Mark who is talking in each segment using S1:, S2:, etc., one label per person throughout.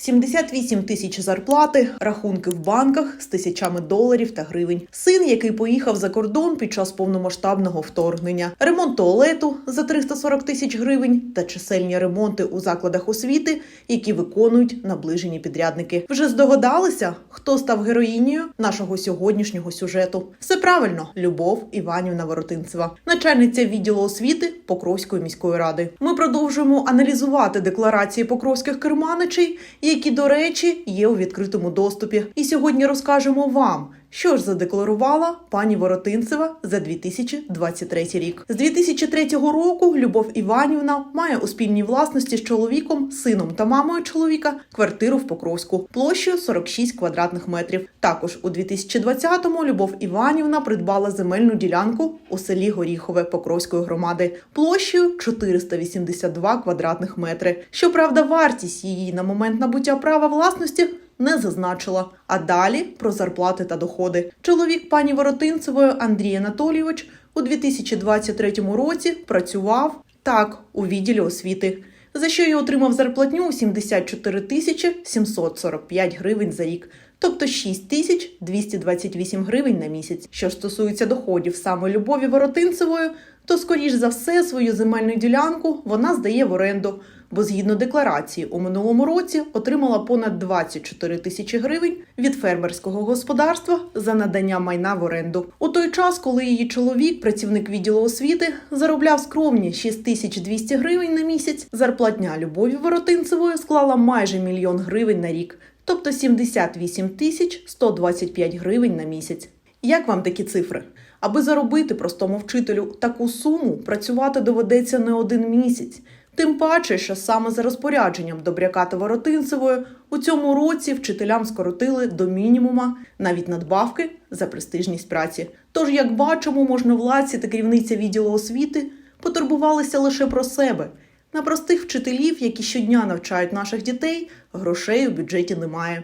S1: 78 тисяч зарплати, рахунки в банках з тисячами доларів та гривень. Син, який поїхав за кордон під час повномасштабного вторгнення, ремонт туалету за 340 тисяч гривень та чисельні ремонти у закладах освіти, які виконують наближені підрядники. Вже здогадалися, хто став героїнею нашого сьогоднішнього сюжету. Все правильно, Любов Іванівна Воротинцева, начальниця відділу освіти Покровської міської ради. Ми продовжуємо аналізувати декларації покровських керманичей, які, до речі, є у відкритому доступі. І сьогодні розкажемо вам. Що ж задекларувала пані Воротинцева за 2023 рік? З 2003 року Любов Іванівна має у спільній власності з чоловіком, сином та мамою чоловіка квартиру в Покровську площею 46 квадратних метрів. Також у 2020-му Любов Іванівна придбала земельну ділянку у селі Горіхове Покровської громади площею 482 квадратних метри. Щоправда, вартість її на момент набуття права власності не зазначила. А далі про зарплати та доходи. Чоловік пані Воротинцевої Андрій Анатолійович у 2023 році працював так у відділі освіти. За що й отримав зарплатню у 74 тисячі 745 гривень за рік, тобто 6 тисяч 228 гривень на місяць. Що стосується доходів саме Любові Воротинцевої, то скоріш за все свою земельну ділянку вона здає в оренду, бо згідно декларації у минулому році отримала понад 24 тисячі гривень від фермерського господарства за надання майна в оренду. У той час, коли її чоловік, працівник відділу освіти, заробляв скромні 6200 гривень на місяць, зарплатня Любові Воротинцевої склала майже мільйон гривень на рік, тобто 78 тисяч 125 гривень на місяць. Як вам такі цифри? Аби заробити простому вчителю таку суму, працювати доведеться не один місяць. Тим паче, що саме за розпорядженням Добряка та Воротинцевої у цьому році вчителям скоротили до мінімума навіть надбавки за престижність праці. Тож, як бачимо, можновладці та керівниця відділу освіти потурбувалися лише про себе. На простих вчителів, які щодня навчають наших дітей, грошей у бюджеті немає.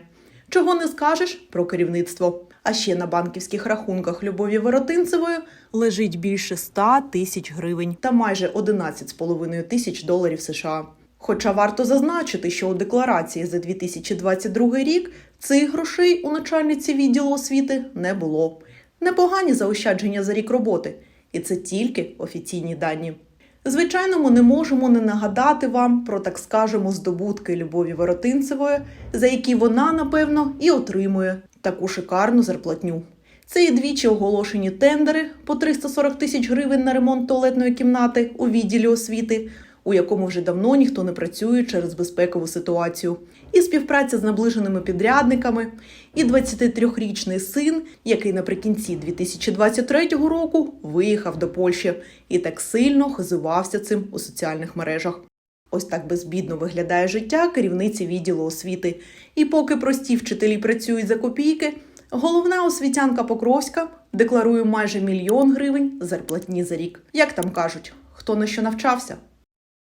S1: Чого не скажеш про керівництво. А ще на банківських рахунках Любові Воротинцевої лежить більше 100 тисяч гривень та майже 11,5 тисяч доларів США. Хоча варто зазначити, що у декларації за 2022 рік цих грошей у начальниці відділу освіти не було. Непогані заощадження за рік роботи, і це тільки офіційні дані. Звичайно, ми не можемо не нагадати вам про, так скажемо, здобутки Любові Воротинцевої, за які вона, напевно, і отримує таку шикарну зарплатню. Це і двічі оголошені тендери по 340 тисяч гривень на ремонт туалетної кімнати у відділі освіти, у якому вже давно ніхто не працює через безпекову ситуацію, і співпраця з наближеними підрядниками, і 23-річний син, який наприкінці 2023 року виїхав до Польщі і так сильно хизувався цим у соціальних мережах. Ось так безбідно виглядає життя керівниці відділу освіти. І поки прості вчителі працюють за копійки, головна освітянка Покровська декларує майже мільйон гривень зарплатні за рік. Як там кажуть, хто на що навчався?